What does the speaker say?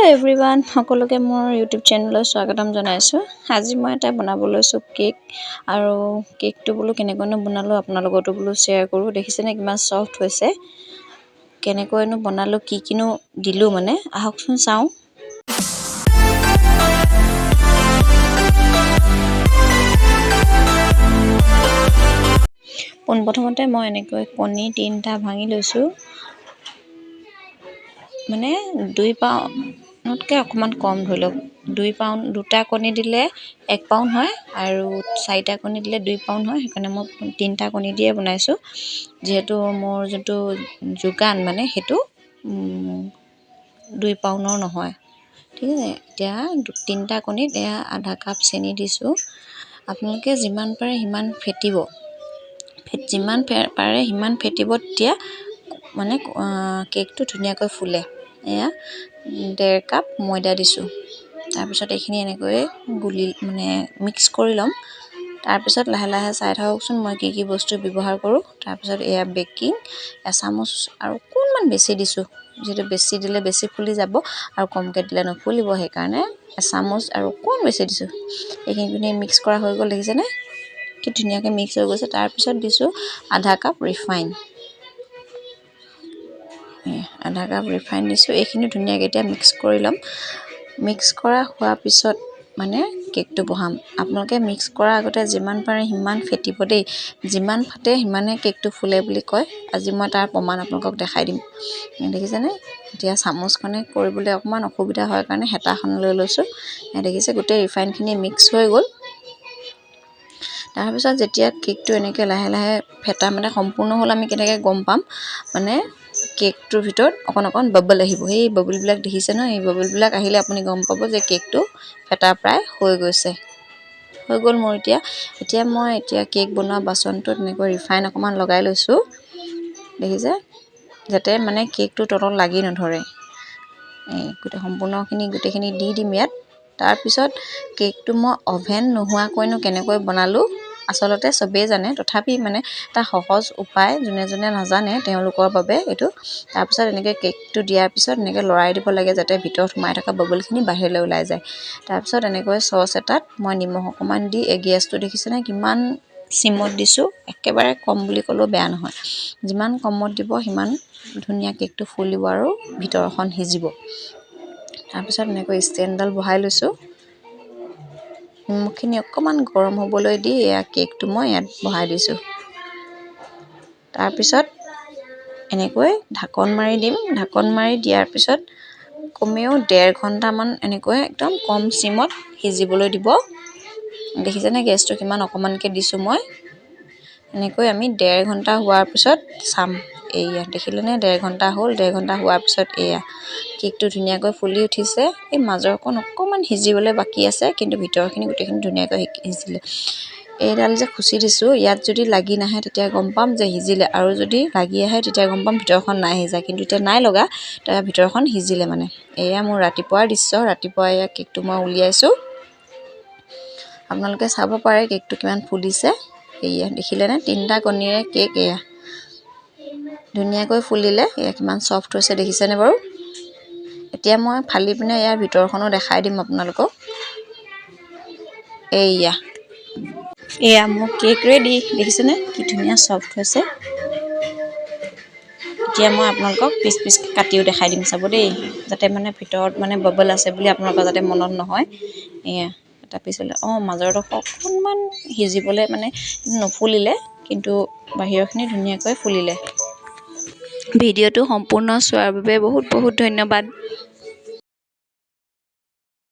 Hello everyone সকলোকে মোৰ YouTube চেনেললৈ স্বাগতম জনাইছোঁ। আজি মই এটা বনাব লৈছোঁ কেক আৰু কেকটো বোলো কেনেকৈনো বনালোঁ আপোনাৰ লগতো বোলো শ্বেয়াৰ কৰোঁ দেখিছেনে কিমান ছফ্ট হৈছে। কেনেকৈনো বনালোঁ কি কিনো দিলোঁ মানে আহকচোন চাওঁ। পোনপ্ৰথমতে মই এনেকৈ কণী তিনিটা ভাঙি লৈছোঁ। মানে দুই পাউণ্ডতকৈ অকণমান কম ধৰি লওক। দুই পাউণ্ড দুটা কণী দিলে এক পাউণ্ড হয় আৰু চাৰিটা কণী দিলে দুই পাউণ্ড হয়। সেইকাৰণে মই তিনিটা কণী দিয়ে বনাইছোঁ। যিহেতু মোৰ যোনটো যোগান মানে সেইটো দুই পাউণ্ডৰ নহয়। ঠিক আছে এতিয়া তিনিটা কণীত এয়া আধা কাপ চেনি দিছোঁ। আপোনালোকে যিমান পাৰে সিমান ফেটিব। যিমান পাৰে সিমান ফেটিব তেতিয়া মানে কেকটো ধুনীয়াকৈ ফুলে। এয়া ডেৰ কাপ ময়দা দিছোঁ। তাৰপিছত এইখিনি এনেকৈয়ে গুলি মানে মিক্স কৰি ল'ম। তাৰপিছত লাহে লাহে চাই থাককচোন মই কি কি বস্তু ব্যৱহাৰ কৰোঁ। তাৰপিছত এয়া বেকিং এচামুচ আৰু অকণমান বেছি দিছোঁ। যিহেতু বেছি দিলে বেছি ফুলি যাব আৰু কমকৈ দিলে নুফুলিব সেইকাৰণে এচামুচ আৰু অকণমান বেছি দিছোঁ। এইখিনি মিক্স কৰা হৈ গ'ল দেখিছেনে? কি ধুনীয়াকৈ মিক্স হৈ গৈছে। তাৰপিছত দিছোঁ আধা কাপ ৰিফাইন আধা কাপ ৰিফাইন দিছোঁ। এইখিনি ধুনীয়াকৈ এতিয়া মিক্স কৰি ল'ম। মিক্স কৰা হোৱাৰ পিছত মানে কেকটো বহাম। আপোনালোকে মিক্স কৰাৰ আগতে যিমান পাৰে সিমান ফেটিব দেই। যিমান ফাটে সিমানে কেকটো ফুলে বুলি কয়। আজি মই তাৰ প্ৰমাণ আপোনালোকক দেখাই দিম। দেখিছেনে? এতিয়া চামুচখনে কৰিবলৈ অকণমান অসুবিধা হয় কাৰণে হেতাখন লৈ লৈছোঁ দেখিছে গোটেই ৰিফাইনখিনি মিক্স হৈ গ'ল। তাৰপিছত যেতিয়া কেকটো এনেকৈ লাহে লাহে ফেটা মানে সম্পূৰ্ণ হ'ল আমি কেনেকৈ গম পাম? মানে কেকটোৰ ভিতৰত অকণ অকণ বাবল আহিব। সেই বাবুলবিলাক দেখিছে ন? এই বাবুলবিলাক আহিলে আপুনি গম পাব যে কেকটো ফেটা প্ৰায় হৈ গৈছে। হৈ গ'ল মোৰ এতিয়া। এতিয়া মই এতিয়া কেক বনোৱা বাচনটোত এনেকৈ ৰিফাইন অকণমান লগাই লৈছোঁ। দেখিছে? যাতে মানে কেকটো তলত লাগি নধৰে। এই গোটেই সম্পূৰ্ণখিনি গোটেইখিনি দি দিম ইয়াত। তাৰপিছত কেকটো মই অ'ভেন নোহোৱাকৈনো কেনেকৈ বনালোঁ? আচলতে চবেই জানে। তথাপি মানে এটা সহজ উপায় যোনে যোনে নাজানে তেওঁলোকৰ বাবে এইটো। তাৰপিছত এনেকৈ কেকটো দিয়াৰ পিছত এনেকৈ লৰাই দিব লাগে যাতে ভিতৰত সোমাই থকা বাবুলখিনি বাহিৰলৈ ওলাই যায়। তাৰপিছত এনেকৈ চচ এটাত মই নিমখ অকণমান দি এই গেছটো দেখিছেনে? কিমান চিমত দিছোঁ একেবাৰে কম বুলি ক'লেও বেয়া নহয়। যিমান কমত দিব সিমান ধুনীয়া কেকটো ফুলিব আৰু ভিতৰখন সিজিব। তাৰপিছত এনেকৈ ষ্টেণ্ডডাল বহাই লৈছোঁ। নিমখখিনি অকণমান গৰম হ'বলৈ দি এয়া কেকটো মই ইয়াত বহাই দিছোঁ। তাৰপিছত এনেকৈ ঢাকন মাৰি দিম। ঢাকন মাৰি দিয়াৰ পিছত কমেও ডেৰ ঘণ্টামান এনেকৈ একদম কম চিমত সিজিবলৈ দিব। দেখিছেনে গেছটো কিমান অকণমানকৈ দিছোঁ মই? এনেকৈ আমি ডেৰ ঘণ্টা হোৱাৰ পিছত চাম। এয়া দেখিলেনে ডেৰ ঘণ্টা হ'ল ডেৰ ঘণ্টা হোৱাৰ পিছত এয়া। কেকটো ধুনীয়াকৈ ফুলি উঠিছে। এই মাজৰকণ অকণমান সিজিবলৈ বাকী আছে কিন্তু ভিতৰখিনি গোটেইখিনি ধুনীয়াকৈ সিজিলে। এইডাল যে খুচি দিছোঁ ইয়াত যদি লাগি নাহে তেতিয়া গম পাম যে সিজিলে। আৰু যদি লাগি আহে তেতিয়া গম পাম ভিতৰখন নাই সিজা। কিন্তু এতিয়া নাই লগা তাৰ ভিতৰখন সিজিলে মানে। এয়া মোৰ ৰাতিপুৱাৰ দৃশ্য। ৰাতিপুৱা এয়া কেকটো মই উলিয়াইছোঁ। আপোনালোকে চাব পাৰে কেকটো কিমান ফুলিছে। এয়া দেখিলেনে? তিনিটা কণীৰে কেক এয়া। ধুনীয়াকৈ ফুলিলে। এয়া কিমান ছফ্ট হৈছে দেখিছেনে বাৰু? এতিয়া মই ফালি পিনে ইয়াৰ ভিতৰখনো দেখাই দিম আপোনালোকক। এইয়া। এয়া মোৰ কেক ৰেডি দেখিছেনে? কি ধুনীয়া ছফ্ট হৈছে। এতিয়া মই আপোনালোকক পিচ পিচ কাটিও দেখাই দিম চাব দেই যাতে মানে ভিতৰত মানে বাবল আছে বুলি আপোনালোকৰ যাতে মনত নহয়। এয়া এটা পিচ হ'লে অঁ মাজৰডোখৰ অকণমান সিজিবলৈ মানে নুফুলিলে কিন্তু বাহিৰৰখিনি ধুনীয়াকৈ ফুলিলে। ভিডিঅ'টো সম্পূৰ্ণ চোৱাৰ বাবে বহুত বহুত ধন্যবাদ।